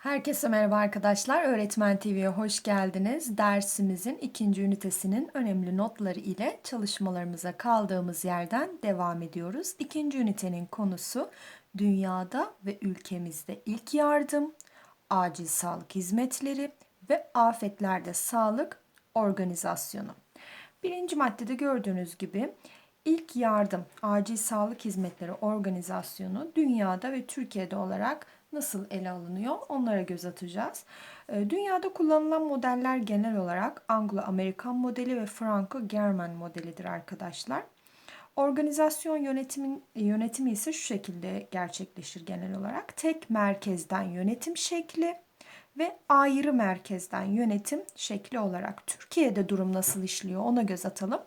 Herkese merhaba arkadaşlar. Öğretmen TV'ye hoş geldiniz. Dersimizin ikinci ünitesinin önemli notları ile çalışmalarımıza kaldığımız yerden devam ediyoruz. İkinci ünitenin konusu dünyada ve ülkemizde ilk yardım, acil sağlık hizmetleri ve afetlerde sağlık organizasyonu. Birinci maddede gördüğünüz gibi ilk yardım, acil sağlık hizmetleri organizasyonu dünyada ve Türkiye'de olarak nasıl ele alınıyor onlara göz atacağız. Ee, Dünyada kullanılan modeller genel olarak Anglo-Amerikan modeli ve Franco-German modelidir arkadaşlar. Organizasyon yönetimin yönetimi ise şu şekilde gerçekleşir genel olarak. Tek merkezden yönetim şekli ve ayrı merkezden yönetim şekli olarak. Türkiye'de durum nasıl işliyor ona göz atalım.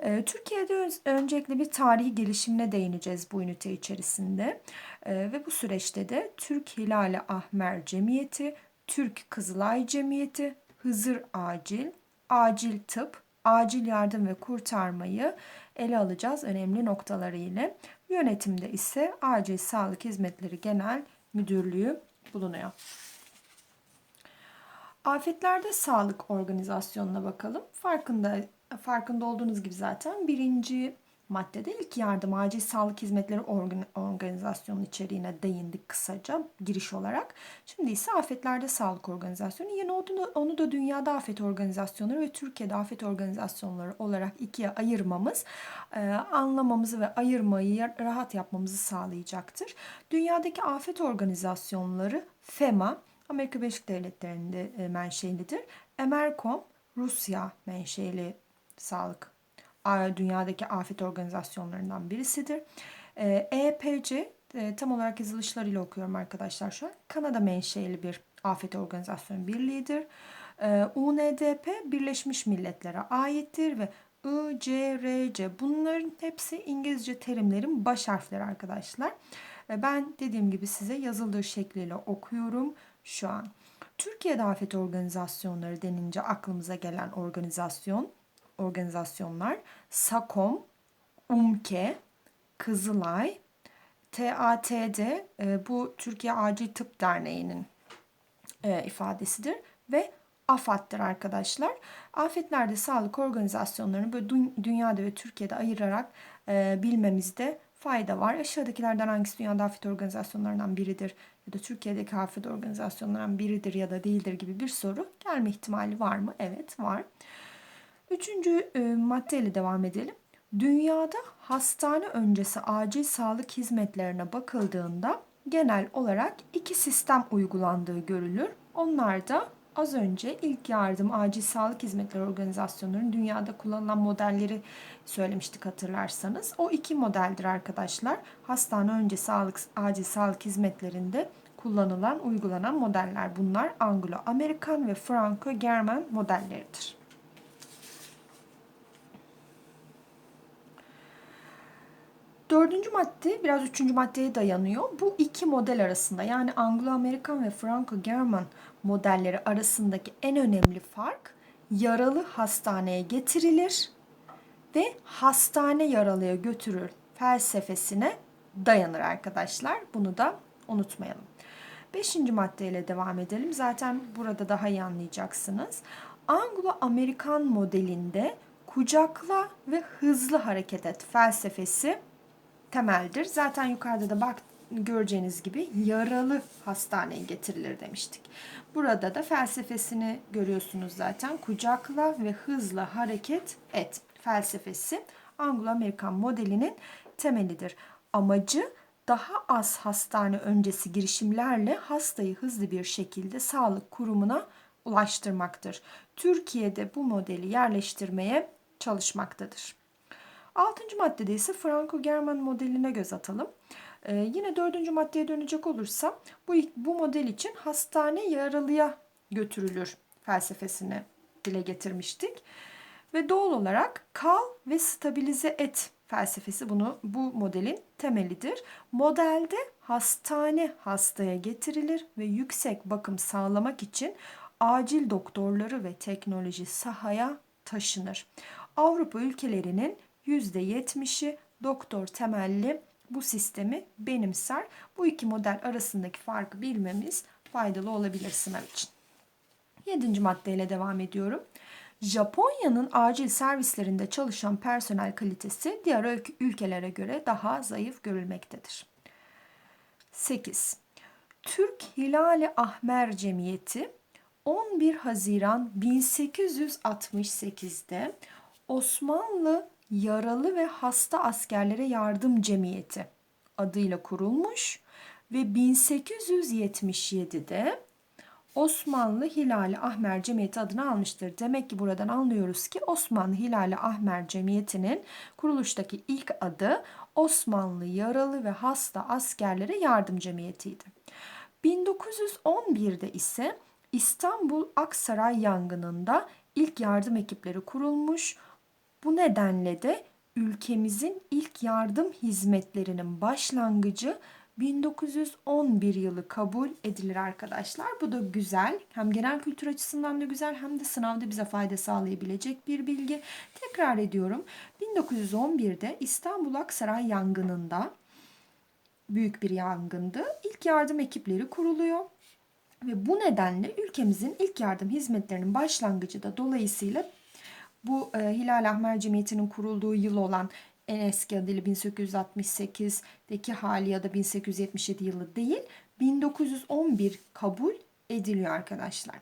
Ee, Türkiye'de öncelikle bir tarihi gelişimine değineceğiz bu ünite içerisinde. Ee, ve bu süreçte de Türk Hilali Ahmer Cemiyeti, Türk Kızılay Cemiyeti, Hızır Acil, Acil Tıp, Acil Yardım ve Kurtarmayı ele alacağız önemli noktaları ile. Yönetimde ise Acil Sağlık Hizmetleri Genel Müdürlüğü bulunuyor. Afetlerde sağlık organizasyonuna bakalım. Farkında farkında olduğunuz gibi zaten birinci maddede ilk yardım acil sağlık hizmetleri organizasyonu içeriğine değindik kısaca giriş olarak. Şimdi ise afetlerde sağlık organizasyonu. Onu da, onu da dünyada afet organizasyonları ve Türkiye'de afet organizasyonları olarak ikiye ayırmamız e, anlamamızı ve ayırmayı rahat yapmamızı sağlayacaktır. Dünyadaki afet organizasyonları FEMA Amerika Birleşik Devletleri'nde e, menşelidir. Emercom Rusya menşeli sağlık dünyadaki afet organizasyonlarından birisidir. EPC e, tam olarak yazılışlarıyla okuyorum arkadaşlar şu an. Kanada menşeli bir afet organizasyonu birliğidir. UNDP Birleşmiş Milletler'e aittir ve ICRC bunların hepsi İngilizce terimlerin baş harfleri arkadaşlar. Ben dediğim gibi size yazıldığı şekliyle okuyorum şu an. Türkiye'de afet organizasyonları denince aklımıza gelen organizasyon organizasyonlar SAKOM, UMKE, Kızılay, TATD e, bu Türkiye Acil Tıp Derneği'nin e, ifadesidir ve AFAD'dır arkadaşlar. Afetlerde sağlık organizasyonlarını böyle dünyada ve Türkiye'de ayırarak e, bilmemizde fayda var. Aşağıdakilerden hangisi dünyada afet organizasyonlarından biridir ya da Türkiye'deki afet organizasyonlarından biridir ya da değildir gibi bir soru gelme ihtimali var mı? Evet var. Üçüncü e, maddeyle devam edelim. Dünyada hastane öncesi acil sağlık hizmetlerine bakıldığında genel olarak iki sistem uygulandığı görülür. Onlar da az önce ilk yardım acil sağlık hizmetleri organizasyonlarının dünyada kullanılan modelleri söylemiştik hatırlarsanız. O iki modeldir arkadaşlar. Hastane önce sağlık acil sağlık hizmetlerinde kullanılan, uygulanan modeller bunlar Anglo-Amerikan ve Franco-German modelleridir. Dördüncü madde biraz üçüncü maddeye dayanıyor. Bu iki model arasında yani Anglo-Amerikan ve Franco-German modelleri arasındaki en önemli fark yaralı hastaneye getirilir ve hastane yaralıya götürür felsefesine dayanır arkadaşlar. Bunu da unutmayalım. Beşinci maddeyle devam edelim. Zaten burada daha iyi anlayacaksınız. Anglo-Amerikan modelinde kucakla ve hızlı hareket et felsefesi temeldir. Zaten yukarıda da bak göreceğiniz gibi yaralı hastaneye getirilir demiştik. Burada da felsefesini görüyorsunuz zaten. Kucakla ve hızla hareket et felsefesi Anglo-Amerikan modelinin temelidir. Amacı daha az hastane öncesi girişimlerle hastayı hızlı bir şekilde sağlık kurumuna ulaştırmaktır. Türkiye'de bu modeli yerleştirmeye çalışmaktadır. Altıncı maddede ise Franco-German modeline göz atalım. Ee, yine dördüncü maddeye dönecek olursam bu, bu model için hastane yaralıya götürülür felsefesini dile getirmiştik. Ve doğal olarak kal ve stabilize et felsefesi bunu bu modelin temelidir. Modelde hastane hastaya getirilir ve yüksek bakım sağlamak için acil doktorları ve teknoloji sahaya taşınır. Avrupa ülkelerinin %70'i doktor temelli bu sistemi benimser. Bu iki model arasındaki farkı bilmemiz faydalı olabilir sınav için. Yedinci maddeyle devam ediyorum. Japonya'nın acil servislerinde çalışan personel kalitesi diğer ülkelere göre daha zayıf görülmektedir. 8. Türk Hilali Ahmer Cemiyeti 11 Haziran 1868'de Osmanlı Yaralı ve Hasta Askerlere Yardım Cemiyeti adıyla kurulmuş ve 1877'de Osmanlı Hilali Ahmer Cemiyeti adını almıştır. Demek ki buradan anlıyoruz ki Osmanlı Hilali Ahmer Cemiyeti'nin kuruluştaki ilk adı Osmanlı Yaralı ve Hasta Askerlere Yardım Cemiyeti'ydi. 1911'de ise İstanbul Aksaray yangınında ilk yardım ekipleri kurulmuş. Bu nedenle de ülkemizin ilk yardım hizmetlerinin başlangıcı 1911 yılı kabul edilir arkadaşlar. Bu da güzel. Hem genel kültür açısından da güzel hem de sınavda bize fayda sağlayabilecek bir bilgi. Tekrar ediyorum. 1911'de İstanbul Aksaray yangınında büyük bir yangındı. İlk yardım ekipleri kuruluyor. Ve bu nedenle ülkemizin ilk yardım hizmetlerinin başlangıcı da dolayısıyla bu e, Hilal Ahmer Cemiyeti'nin kurulduğu yıl olan en eski adıyla 1868'deki hali ya da 1877 yılı değil 1911 kabul ediliyor arkadaşlar.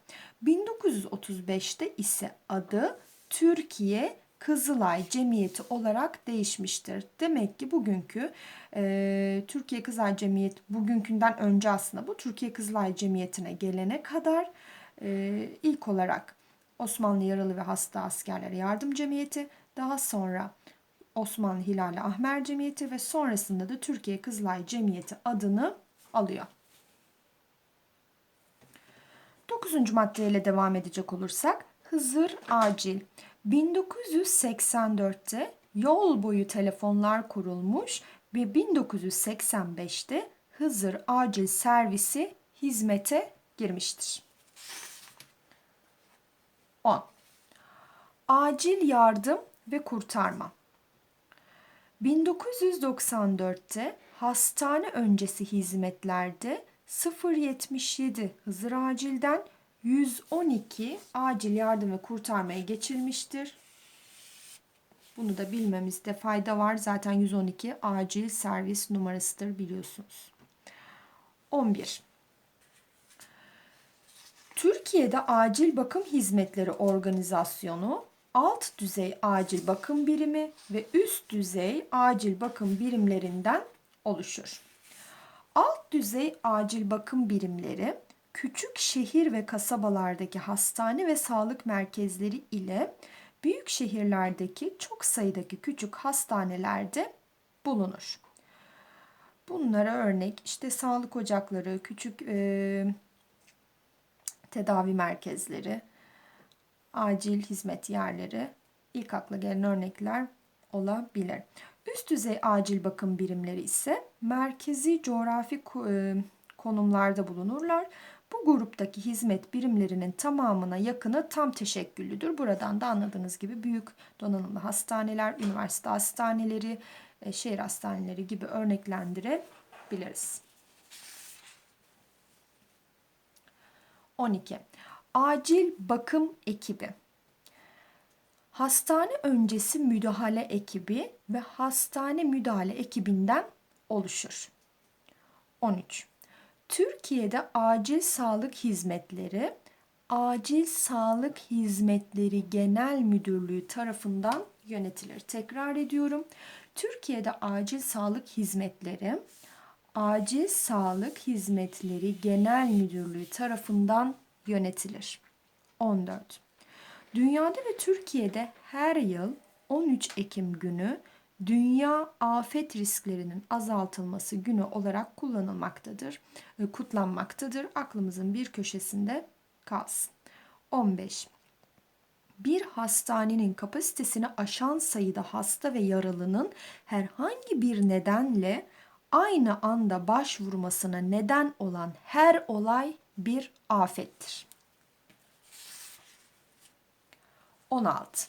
1935'te ise adı Türkiye Kızılay Cemiyeti olarak değişmiştir. Demek ki bugünkü e, Türkiye Kızılay Cemiyeti bugünkünden önce aslında bu Türkiye Kızılay Cemiyeti'ne gelene kadar e, ilk olarak Osmanlı Yaralı ve Hasta Askerlere Yardım Cemiyeti, daha sonra Osmanlı Hilali Ahmer Cemiyeti ve sonrasında da Türkiye Kızılay Cemiyeti adını alıyor. Dokuzuncu maddeyle devam edecek olursak Hızır Acil. 1984'te yol boyu telefonlar kurulmuş ve 1985'te Hızır Acil Servisi hizmete girmiştir. 10. Acil yardım ve kurtarma. 1994'te hastane öncesi hizmetlerde 077 Hızır Acil'den 112 acil yardım ve kurtarmaya geçilmiştir. Bunu da bilmemizde fayda var. Zaten 112 acil servis numarasıdır biliyorsunuz. 11. Türkiye'de Acil Bakım Hizmetleri Organizasyonu alt düzey acil bakım birimi ve üst düzey acil bakım birimlerinden oluşur. Alt düzey acil bakım birimleri küçük şehir ve kasabalardaki hastane ve sağlık merkezleri ile büyük şehirlerdeki çok sayıdaki küçük hastanelerde bulunur. Bunlara örnek işte sağlık ocakları, küçük e, tedavi merkezleri, acil hizmet yerleri ilk akla gelen örnekler olabilir. Üst düzey acil bakım birimleri ise merkezi coğrafi e, konumlarda bulunurlar. Bu gruptaki hizmet birimlerinin tamamına yakını tam teşekküllüdür. Buradan da anladığınız gibi büyük donanımlı hastaneler, üniversite hastaneleri, e, şehir hastaneleri gibi örneklendirebiliriz. 12. Acil bakım ekibi. Hastane öncesi müdahale ekibi ve hastane müdahale ekibinden oluşur. 13. Türkiye'de acil sağlık hizmetleri Acil Sağlık Hizmetleri Genel Müdürlüğü tarafından yönetilir. Tekrar ediyorum. Türkiye'de acil sağlık hizmetleri Acil Sağlık Hizmetleri Genel Müdürlüğü tarafından yönetilir. 14. Dünyada ve Türkiye'de her yıl 13 Ekim günü Dünya Afet Risklerinin Azaltılması Günü olarak kullanılmaktadır, e, kutlanmaktadır. Aklımızın bir köşesinde kalsın. 15. Bir hastanenin kapasitesini aşan sayıda hasta ve yaralının herhangi bir nedenle aynı anda başvurmasına neden olan her olay bir afettir. 16.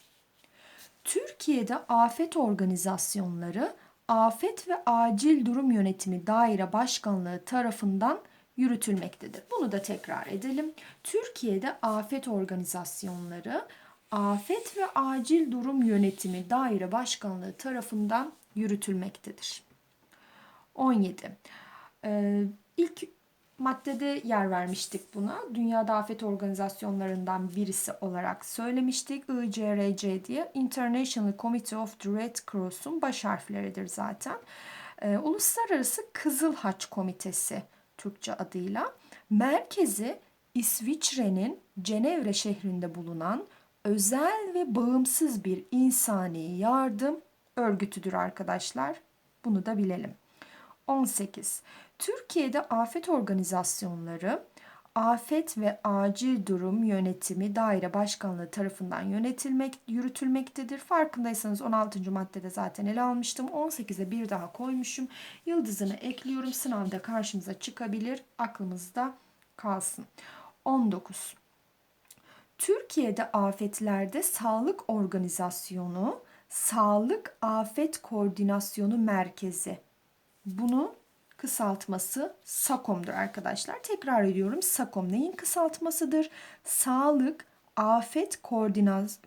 Türkiye'de afet organizasyonları Afet ve Acil Durum Yönetimi Daire Başkanlığı tarafından yürütülmektedir. Bunu da tekrar edelim. Türkiye'de afet organizasyonları Afet ve Acil Durum Yönetimi Daire Başkanlığı tarafından yürütülmektedir. 17. Ee, ilk maddede yer vermiştik buna. Dünyada afet organizasyonlarından birisi olarak söylemiştik. ICRC diye International Committee of the Red Cross'un baş harfleridir zaten. Ee, Uluslararası Kızıl Haç Komitesi Türkçe adıyla. Merkezi İsviçre'nin Cenevre şehrinde bulunan özel ve bağımsız bir insani yardım örgütüdür arkadaşlar. Bunu da bilelim. 18. Türkiye'de afet organizasyonları Afet ve Acil Durum Yönetimi Daire Başkanlığı tarafından yönetilmek, yürütülmektedir. Farkındaysanız 16. maddede zaten ele almıştım. 18'e bir daha koymuşum. Yıldızını ekliyorum. Sınavda karşımıza çıkabilir. Aklımızda kalsın. 19. Türkiye'de afetlerde sağlık organizasyonu Sağlık Afet Koordinasyonu Merkezi. Bunu kısaltması SAKOM'dur arkadaşlar. Tekrar ediyorum. SAKOM neyin kısaltmasıdır? Sağlık Afet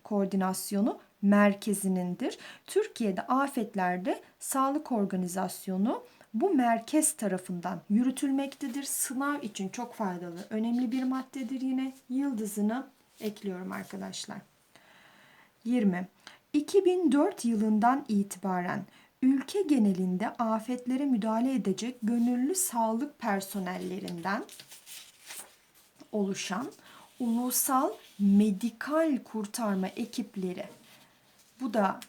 Koordinasyonu Merkezi'nindir. Türkiye'de afetlerde sağlık organizasyonu bu merkez tarafından yürütülmektedir. Sınav için çok faydalı, önemli bir maddedir yine. Yıldızını ekliyorum arkadaşlar. 20. 2004 yılından itibaren ülke genelinde afetlere müdahale edecek gönüllü sağlık personellerinden oluşan ulusal medikal kurtarma ekipleri bu da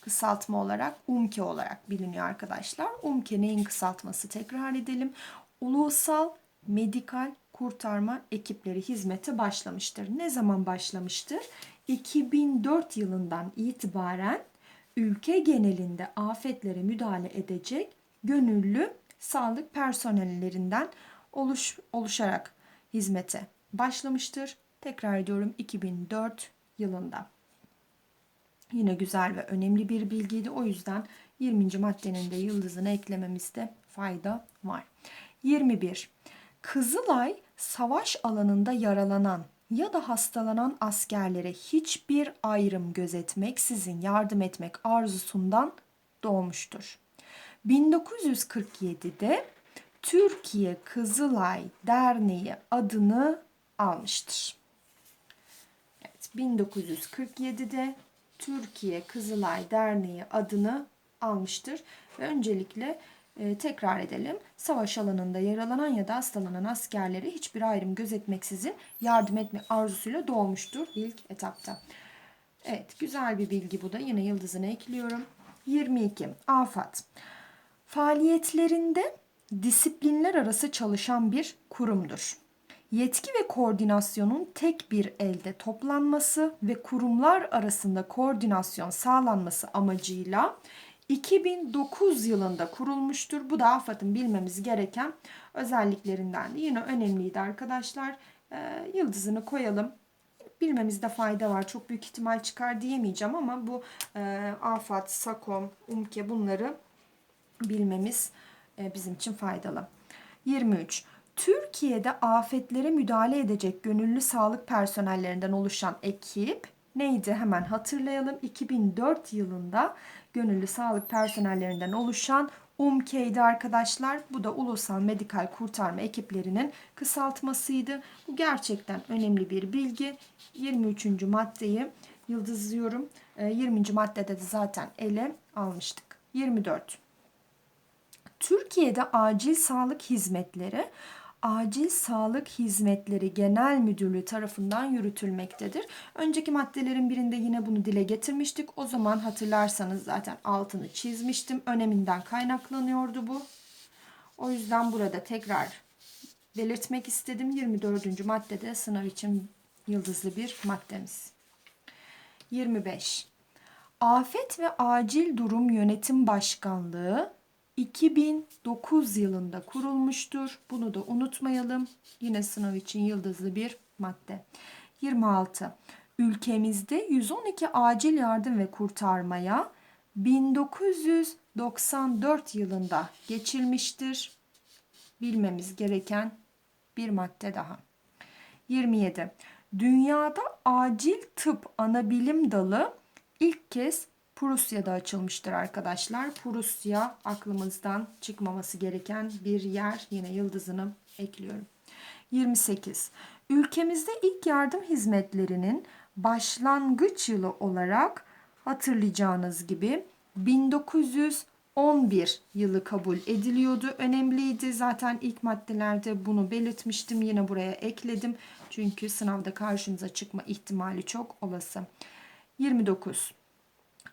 kısaltma olarak UMKE olarak biliniyor arkadaşlar. UMKE neyin kısaltması tekrar edelim. Ulusal Medikal Kurtarma Ekipleri hizmete başlamıştır. Ne zaman başlamıştır? 2004 yılından itibaren ülke genelinde afetlere müdahale edecek gönüllü sağlık personellerinden oluş, oluşarak hizmete başlamıştır. Tekrar ediyorum 2004 yılında. Yine güzel ve önemli bir bilgiydi. O yüzden 20. maddenin de yıldızını eklememizde fayda var. 21. Kızılay savaş alanında yaralanan ya da hastalanan askerlere hiçbir ayrım gözetmeksizin yardım etmek arzusundan doğmuştur. 1947'de Türkiye Kızılay Derneği adını almıştır. Evet, 1947'de Türkiye Kızılay Derneği adını almıştır öncelikle e, tekrar edelim. Savaş alanında yaralanan ya da hastalanan askerlere hiçbir ayrım gözetmeksizin yardım etme arzusuyla doğmuştur ilk etapta. Evet güzel bir bilgi bu da. Yine yıldızını ekliyorum. 22. AFAD. Faaliyetlerinde disiplinler arası çalışan bir kurumdur. Yetki ve koordinasyonun tek bir elde toplanması ve kurumlar arasında koordinasyon sağlanması amacıyla 2009 yılında kurulmuştur. Bu da AFAD'ın bilmemiz gereken özelliklerinden de yine önemliydi arkadaşlar. Ee, yıldızını koyalım. Bilmemizde fayda var. Çok büyük ihtimal çıkar diyemeyeceğim ama bu e, AFAD, SAKOM, UMKE bunları bilmemiz e, bizim için faydalı. 23. Türkiye'de afetlere müdahale edecek gönüllü sağlık personellerinden oluşan ekip neydi? Hemen hatırlayalım. 2004 yılında gönüllü sağlık personellerinden oluşan UMK'ydi arkadaşlar. Bu da Ulusal Medikal Kurtarma Ekiplerinin kısaltmasıydı. Bu gerçekten önemli bir bilgi. 23. maddeyi yıldızlıyorum. 20. Ee, maddede de zaten ele almıştık. 24. Türkiye'de acil sağlık hizmetleri Acil Sağlık Hizmetleri Genel Müdürlüğü tarafından yürütülmektedir. Önceki maddelerin birinde yine bunu dile getirmiştik. O zaman hatırlarsanız zaten altını çizmiştim. Öneminden kaynaklanıyordu bu. O yüzden burada tekrar belirtmek istedim. 24. maddede sınav için yıldızlı bir maddemiz. 25. Afet ve Acil Durum Yönetim Başkanlığı 2009 yılında kurulmuştur. Bunu da unutmayalım. Yine sınav için yıldızlı bir madde. 26. Ülkemizde 112 acil yardım ve kurtarmaya 1994 yılında geçilmiştir. Bilmemiz gereken Bir madde daha. 27. Dünyada acil tıp ana bilim dalı ilk kez Prusya'da açılmıştır arkadaşlar. Prusya aklımızdan çıkmaması gereken bir yer. Yine yıldızını ekliyorum. 28. Ülkemizde ilk yardım hizmetlerinin başlangıç yılı olarak hatırlayacağınız gibi 1911 yılı kabul ediliyordu. Önemliydi. Zaten ilk maddelerde bunu belirtmiştim. Yine buraya ekledim. Çünkü sınavda karşımıza çıkma ihtimali çok olası. 29.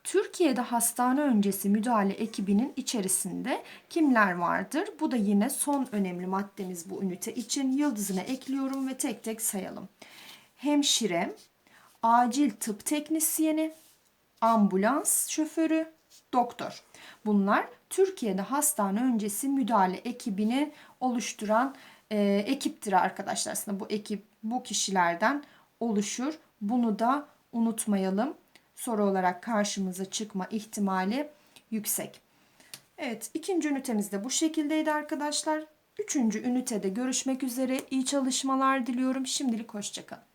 Türkiye'de hastane öncesi müdahale ekibinin içerisinde kimler vardır? Bu da yine son önemli maddemiz bu ünite için. Yıldızına ekliyorum ve tek tek sayalım. Hemşire, acil tıp teknisyeni, ambulans şoförü, doktor. Bunlar Türkiye'de hastane öncesi müdahale ekibini oluşturan e, ekiptir arkadaşlar. Aslında bu ekip bu kişilerden oluşur. Bunu da unutmayalım. Soru olarak karşımıza çıkma ihtimali yüksek. Evet ikinci ünitemiz de bu şekildeydi arkadaşlar. Üçüncü ünitede görüşmek üzere. İyi çalışmalar diliyorum. Şimdilik hoşçakalın.